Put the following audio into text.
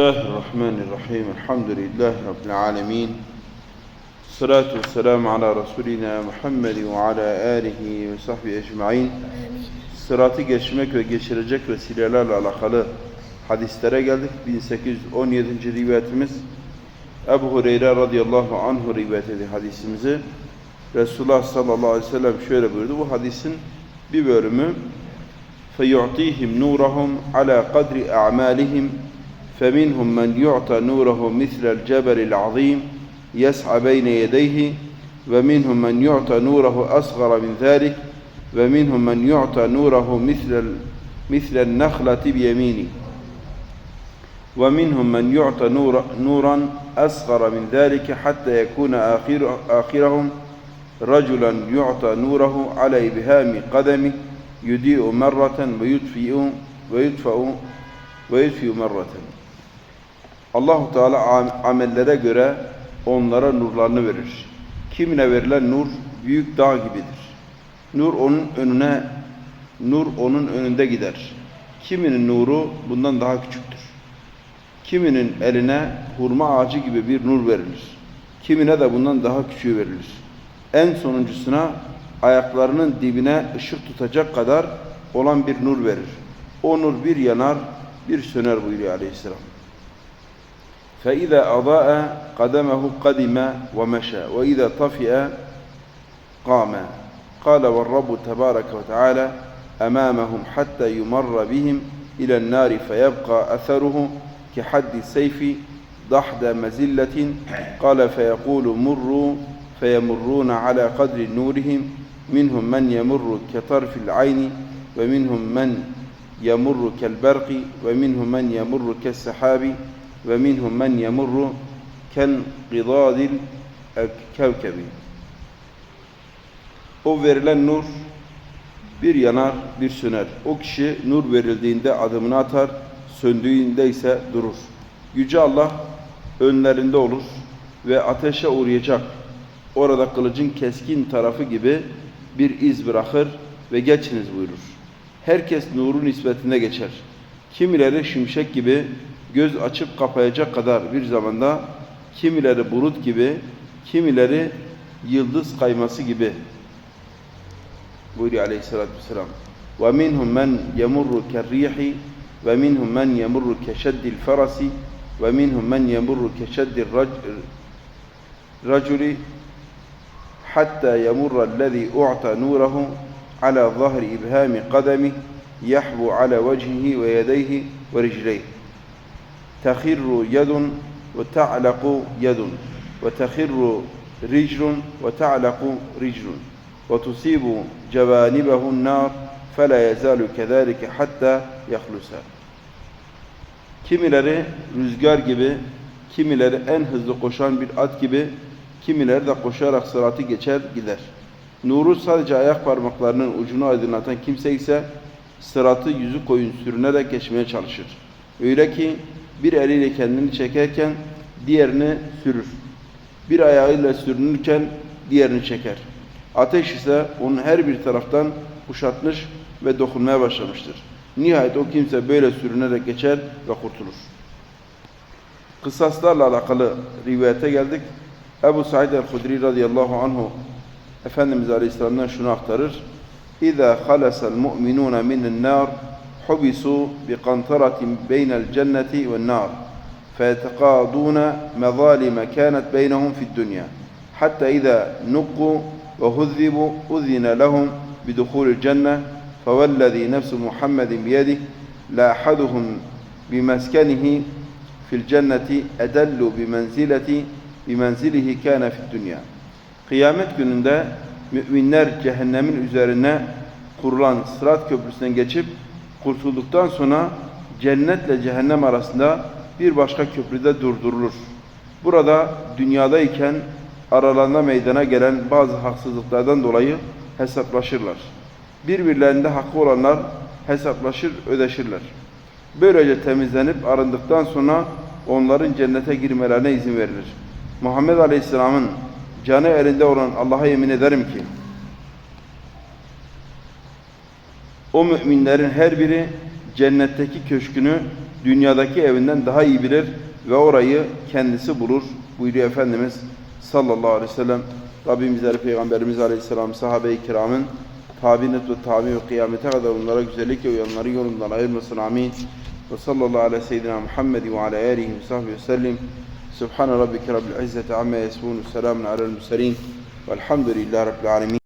الله الرحمن الرحيم الحمد لله رب العالمين الصلاة والسلام على رسولنا محمد وعلى آله ve sahbihi ecmain Sıratı geçmek ve geçirecek vesilelerle alakalı hadislere geldik. 1817. rivayetimiz Ebu Hureyre radıyallahu anhu rivayet ediyor hadisimizi. Resulullah sallallahu aleyhi ve sellem şöyle buyurdu. Bu hadisin bir bölümü فَيُعْطِيهِمْ نُورَهُمْ عَلَى قَدْرِ أَعْمَالِهِمْ فمنهم من يعطى نوره مثل الجبل العظيم يسعى بين يديه ومنهم من يعطى نوره أصغر من ذلك ومنهم من يعطى نوره مثل مثل النخلة بيمينه. ومنهم من يعطى نور نورا أصغر من ذلك حتى يكون آخر آخرهم رجلا يعطى نوره على إبهام قدمه يضيء مرة ويطفئ ويطفأ ويطفئ مرة. Allahu Teala am- amellere göre onlara nurlarını verir. Kimine verilen nur büyük dağ gibidir. Nur onun önüne nur onun önünde gider. Kiminin nuru bundan daha küçüktür. Kiminin eline hurma ağacı gibi bir nur verilir. Kimine de bundan daha küçüğü verilir. En sonuncusuna ayaklarının dibine ışık tutacak kadar olan bir nur verir. O nur bir yanar, bir söner buyuruyor aleyhisselam. فإذا أضاء قدمه قدم ومشى وإذا طفئ قام. قال والرب تبارك وتعالى أمامهم حتى يمر بهم إلى النار فيبقى أثره كحد السيف ضحد مزلة. قال فيقول مروا فيمرون على قدر نورهم. منهم من يمر كطرف العين ومنهم من يمر كالبرق ومنهم من يمر كالسحاب. ve minhum men yemurru ken gidadil kevkebi. O verilen nur bir yanar bir söner. O kişi nur verildiğinde adımını atar, söndüğünde ise durur. Yüce Allah önlerinde olur ve ateşe uğrayacak. Orada kılıcın keskin tarafı gibi bir iz bırakır ve geçiniz buyurur. Herkes nurun nispetine geçer. Kimileri şimşek gibi, göz açıp kapayacak kadar bir zamanda, kimileri bulut gibi, kimileri yıldız kayması gibi buyuruyor aleyhissalatü vesselam. وَمِنْهُمْ مَنْ يَمُرُّ كَالرِّيحِ وَمِنْهُمْ مَنْ يَمُرُّ كَشَدِّ الْفَرَسِ وَمِنْهُمْ مَنْ يَمُرُّ كَشَدِّ الرَّجُلِ حتى يمر الذي أعطى نوره على ظهر إبهام قدمه يحبو على وجهه ويديه ورجليه تخر يد وتعلق يد وتخر رجل وتعلق رجل وتصيب جوانبه النار فلا يزال كذلك حتى يخلصا Kimileri rüzgar gibi, kimileri en hızlı koşan bir at gibi, kimileri de koşarak sıratı geçer gider. Nuru sadece ayak parmaklarının ucunu aydınlatan kimse ise sıratı yüzü koyun sürünerek geçmeye çalışır. Öyle ki bir eliyle kendini çekerken diğerini sürür. Bir ayağıyla sürünürken diğerini çeker. Ateş ise onun her bir taraftan kuşatmış ve dokunmaya başlamıştır. Nihayet o kimse böyle sürünerek geçer ve kurtulur. Kısaslarla alakalı rivayete geldik. Ebu Said el-Hudri radıyallahu anhu Efendimiz Aleyhisselam'dan şunu aktarır. İza halasal mu'minuna minin nar qantaratin beynel cenneti ve nar فيتقاضون مظالم كانت بينهم في الدنيا حتى إذا نقوا وهذبوا أذن لهم بدخول الجنة فوالذي نفس محمد بيده لأحدهم بمسكنه في الجنة أدل بمنزلة بمنزله كان في الدنيا. Kıyamet gününde müminler cehennemin üzerine kurulan sırat köprüsünden geçip kurtulduktan sonra cennetle cehennem arasında bir başka köprüde durdurulur. Burada dünyadayken aralarında meydana gelen bazı haksızlıklardan dolayı hesaplaşırlar. Birbirlerinde hakkı olanlar hesaplaşır, ödeşirler. Böylece temizlenip arındıktan sonra onların cennete girmelerine izin verilir. Muhammed Aleyhisselam'ın canı elinde olan Allah'a yemin ederim ki o müminlerin her biri cennetteki köşkünü dünyadaki evinden daha iyi bilir ve orayı kendisi bulur buyuruyor Efendimiz sallallahu aleyhi ve sellem. Rabbim bizleri Peygamberimiz aleyhisselam sahabe-i kiramın tabinet ve tabi ve kıyamete kadar onlara güzellikle uyanları yolundan ayırmasın amin. Ve sallallahu ala seyyidina Muhammed ve ala alihi ve sahbihi ve sellim. Subhane rabbike rabbil izzeti amma yasifun. Selamun alel murselin. Velhamdülillahi rabbil alemin.